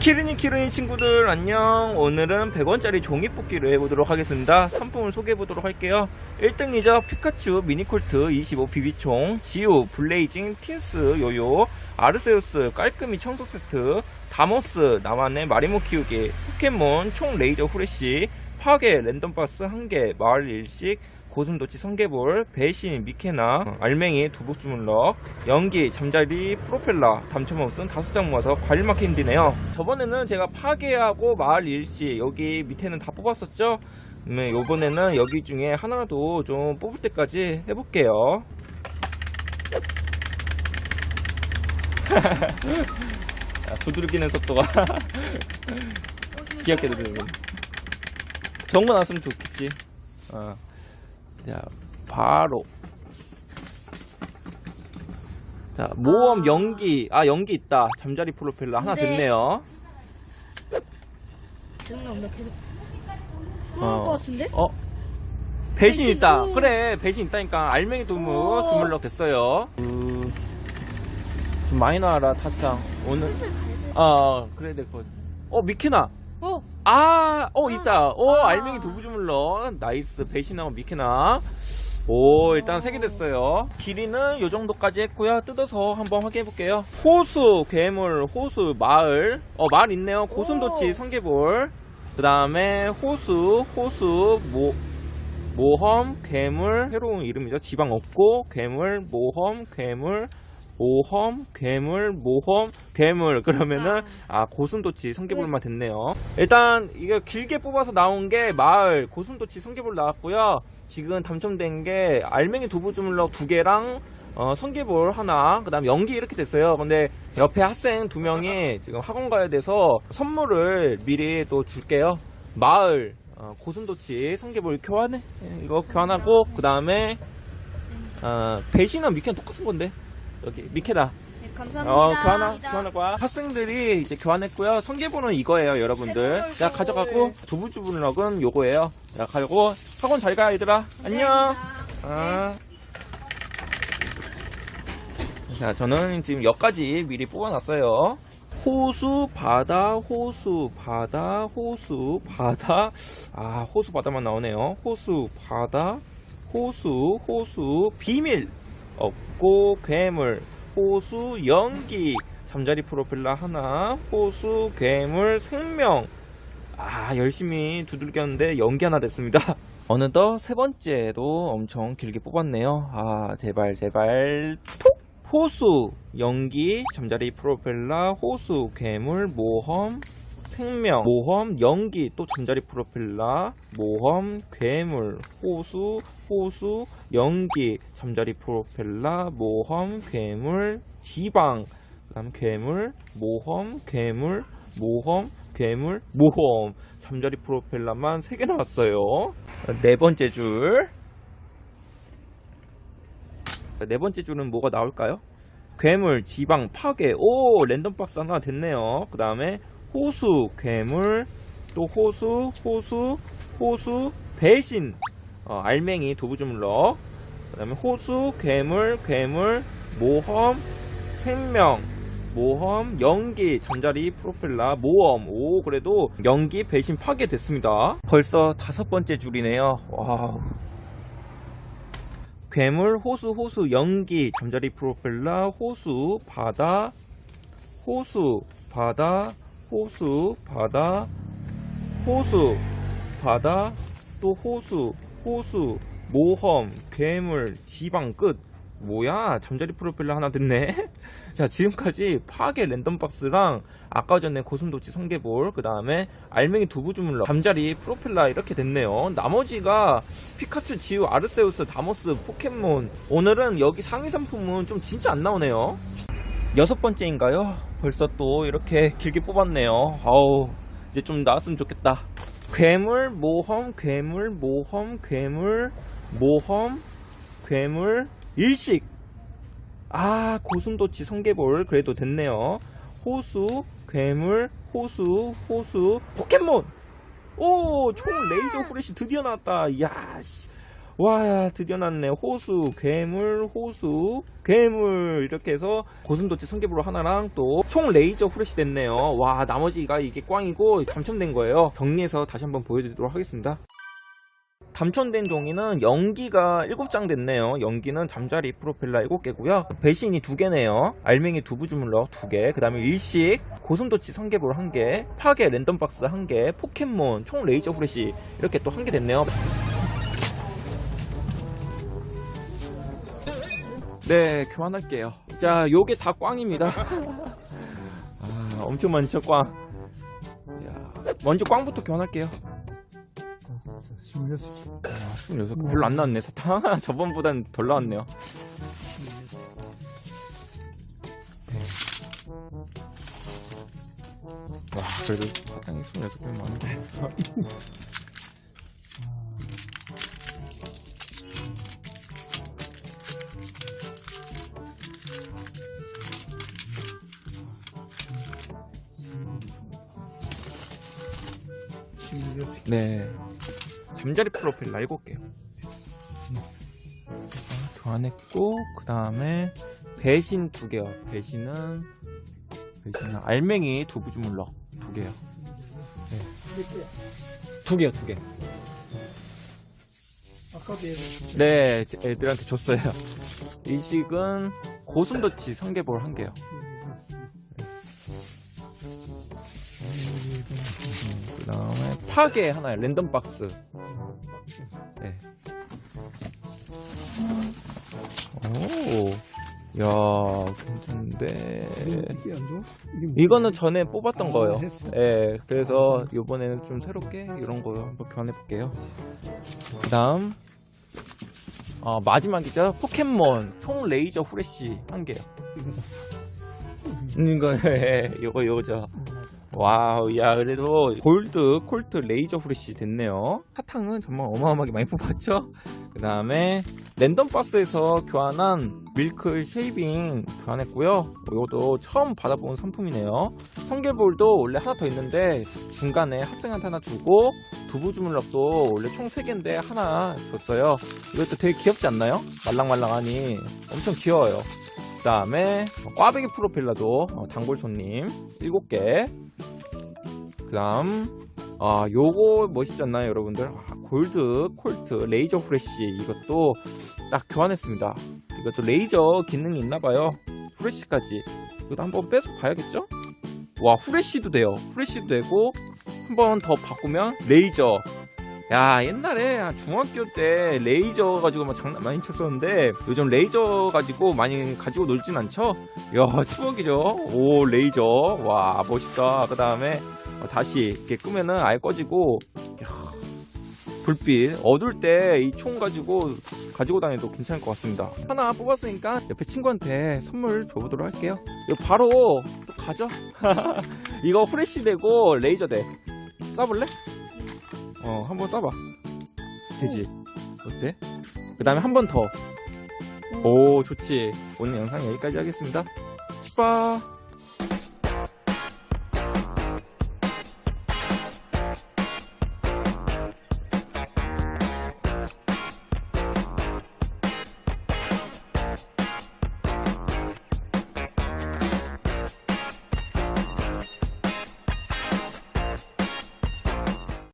키르니 키르니 친구들 안녕. 오늘은 100원짜리 종이 뽑기를 해보도록 하겠습니다. 상품을 소개해보도록 할게요. 1등이죠. 피카츄 미니콜트 25 비비총 지우 블레이징 틴스 요요 아르세우스 깔끔이 청소 세트 다모스 나만의 마리모 키우기 포켓몬 총 레이저 후레쉬 파괴 랜덤 박스 1개 마을 일식 고슴도치 성게볼, 배신, 미케나, 어, 알맹이, 두부 주물럭, 연기, 잠자리, 프로펠러, 담쳐먹은 다섯 장 모아서 과일 마켓인디네요. 저번에는 제가 파괴하고 마을 일시 여기 밑에는 다 뽑았었죠? 네, 요번에는 여기 중에 하나도 좀 뽑을 때까지 해볼게요. 아, 두드리기는 속도가 귀엽게 두드리는. 거 나왔으면 좋겠지. 어. 자, 바로. 자, 모험 연기. 아, 연기 있다. 잠자리 프로펠러 하나 네. 됐네요. 계속 어. 것 같은데? 어? 배신 배신, 있다. 오. 그래, 배신 있다니까. 알맹이 두무, 오. 두물럭 됐어요. 음, 좀 많이 나와라, 타짱. 오늘. 어, 그래, 될 것. 어, 미키나. 어 아, 어, 있다. 오, 아. 알맹이 두부 주물러. 나이스. 배신하고 미케나. 오, 일단 세 개 됐어요. 길이는 요 정도까지 했고요. 뜯어서 한번 확인해 볼게요. 호수, 괴물, 호수, 마을. 어, 마을 있네요. 고슴도치, 오. 성게볼. 그 다음에 호수, 호수, 모, 모험, 괴물. 새로운 이름이죠. 지방 없고, 괴물, 모험, 괴물. 모험, 괴물, 모험, 괴물. 그러면은, 아, 고슴도치 성게볼만 됐네요. 일단, 이거 길게 뽑아서 나온 게 마을, 고슴도치 성게볼 나왔고요. 지금 당첨된 게 알맹이 두부 주물럭 두 개랑, 어, 성게볼 하나, 그 다음 연기 이렇게 됐어요. 근데 옆에 학생 두 명이 지금 학원 가야 돼서 선물을 미리 또 줄게요. 마을, 어, 고슴도치 성게볼 교환해. 예, 이거 교환하고, 그 다음에, 어, 배신은 미케는 똑같은 건데. 여기, 미케다. 네, 감사합니다 어, 교환하, 거야. 학생들이 이제 교환했고요. 성게보는 이거예요, 여러분들. 자, 가져가고, 두부주부럭은 요거예요. 자, 가지고, 학원 잘 가, 얘들아. 안녕. 아. 자, 저는 지금 여기까지 미리 뽑아놨어요. 호수, 바다, 호수, 바다, 호수, 바다. 아, 호수, 바다만 나오네요. 호수, 바다, 호수, 호수, 비밀. 없고, 괴물, 호수, 연기. 잠자리 프로펠러 하나, 호수, 괴물, 생명. 아, 열심히 두들겼는데 연기 하나 됐습니다. 어느덧 세 번째도 엄청 길게 뽑았네요. 아, 제발, 제발. 톡! 호수, 연기, 잠자리 프로펠러, 호수, 괴물, 모험, 생명, 모험, 연기, 또 잠자리 프로펠러, 모험, 괴물, 호수, 호수, 연기, 잠자리 프로펠러, 모험, 괴물, 지방, 그 다음 괴물, 모험, 괴물, 모험, 괴물, 모험. 잠자리 프로펠러만 3개 나왔어요. 네 번째 줄. 네 번째 줄은 뭐가 나올까요? 괴물, 지방, 파괴. 오, 랜덤 박스 하나 됐네요. 그 다음에 호수, 괴물, 또 호수, 호수, 호수, 배신. 어, 알맹이, 두부주물럭. 그 다음에 호수, 괴물, 괴물, 모험, 생명, 모험, 연기, 잠자리, 프로펠러, 모험. 오, 그래도 연기, 배신, 파괴 됐습니다. 벌써 다섯 번째 줄이네요. 와우. 괴물, 호수, 호수, 연기, 잠자리 프로펠러, 호수, 바다, 호수, 바다, 호수, 바다, 호수, 바다, 또 호수, 호수, 모험, 괴물, 지방 끝. 뭐야? 잠자리 프로펠러 하나 됐네? 자, 지금까지 파괴 랜덤박스랑 아까 전에 고슴도치 성게볼, 그 다음에 알맹이 두부 주물럭, 잠자리 프로펠러 이렇게 됐네요. 나머지가 피카츄, 지우, 아르세우스, 다모스, 포켓몬. 오늘은 여기 상위 상품은 좀 진짜 안 나오네요. 여섯 번째인가요? 벌써 또 이렇게 길게 뽑았네요. 아우, 이제 좀 나왔으면 좋겠다. 괴물, 모험, 괴물, 모험, 괴물, 모험, 괴물, 일식. 아, 고슴도치 성게볼 그래도 됐네요. 호수, 괴물, 호수, 호수, 포켓몬. 오, 총 레이저 후레쉬 드디어 나왔다. 이야, 씨. 와 드디어 났네 호수 괴물 호수 괴물 이렇게 해서 고슴도치 성게불로 하나랑 또 총 레이저 후레쉬 됐네요 와 나머지가 이게 꽝이고 당첨된 거예요 정리해서 다시 한번 보여드리도록 하겠습니다 당첨된 종이는 연기가 7장 됐네요. 연기는 잠자리 프로펠러 7개고요. 배신이 2개네요. 알맹이 두부 주물럭 2개, 그 다음에 일식, 고슴도치 성게볼 1개, 파괴 랜덤박스 1개, 포켓몬, 총 레이저 후레쉬 이렇게 또 1개 됐네요. 네, 교환할게요. 자, 요게 다 꽝입니다. 아, 엄청 많죠, 꽝. 야, 먼저 꽝부터 교환할게요. 16개. 아, 26개 별로 안 나왔네 사탕 저번보단 덜 나왔네요 와 그래도 사탕이 26개 많 네네 잠자리 프로필 나 7개요 교환했고 그 다음에 배신 2개요 배신은 배신은 알맹이 두부 주물럭 2개요 두 개요 두 개. 아까 게 네, 제- 애들한테 줬어요. 일식은 고슴도치 성게볼 한 개요. 파게 하나요. 랜덤 박스. 네. 오, 야, 괜찮은데. 이게 안 좋아? 이게 뭐야? 이거는 전에 뽑았던 아, 거예요. 했어? 예, 그래서 이번에는 좀 새롭게 이런 거 한번 교환해볼게요. 그 다음, 어, 마지막이죠. 포켓몬 총 레이저 후레쉬 한 개요. 이거다. 이거, 예, 이거, 이거죠. 와우, 야, 그래도 골드, 콜트, 레이저 후레쉬 됐네요. 사탕은 정말 어마어마하게 많이 뽑았죠? 그 다음에 랜덤 박스에서 교환한 밀크 쉐이빙 교환했고요. 이것도 처음 받아본 상품이네요. 성게볼도 원래 하나 더 있는데 중간에 학생한테 하나 주고 두부 주물럭도 원래 총 3개인데 하나 줬어요. 이것도 되게 귀엽지 않나요? 말랑말랑하니 엄청 귀여워요. 그 다음에 꽈배기 프로펠러도 어, 단골 손님 7개 그 다음 아 요거 멋있지 않나요 여러분들? 아, 골드 콜트 레이저 후레쉬. 이것도 딱 교환했습니다. 이것도 레이저 기능이 있나봐요. 후레쉬까지. 이것도 한번 빼서 봐야겠죠? 와 후레쉬도 돼요. 후레쉬도 되고 한 번 더 바꾸면 레이저. 야 옛날에 한 중학교 때 레이저 가지고 막 장난 많이 쳤었는데 요즘 레이저 가지고 많이 가지고 놀진 않죠? 야 추억이죠? 오 레이저. 와 멋있다. 그 다음에 다시 이렇게 끄면은 아예 꺼지고 야, 불빛. 어두울 때이 총 가지고 가지고 다녀도 괜찮을 것 같습니다. 하나 뽑았으니까 옆에 친구한테 선물 줘보도록 할게요. 이거 바로 또 가죠 이거 후레쉬 되고 레이저 돼. 쏴볼래? 어 한번 쏴봐. 되지? 어때? 그 다음에 한 번 더. 오 좋지. 오늘 영상 여기까지 하겠습니다. 슈퍼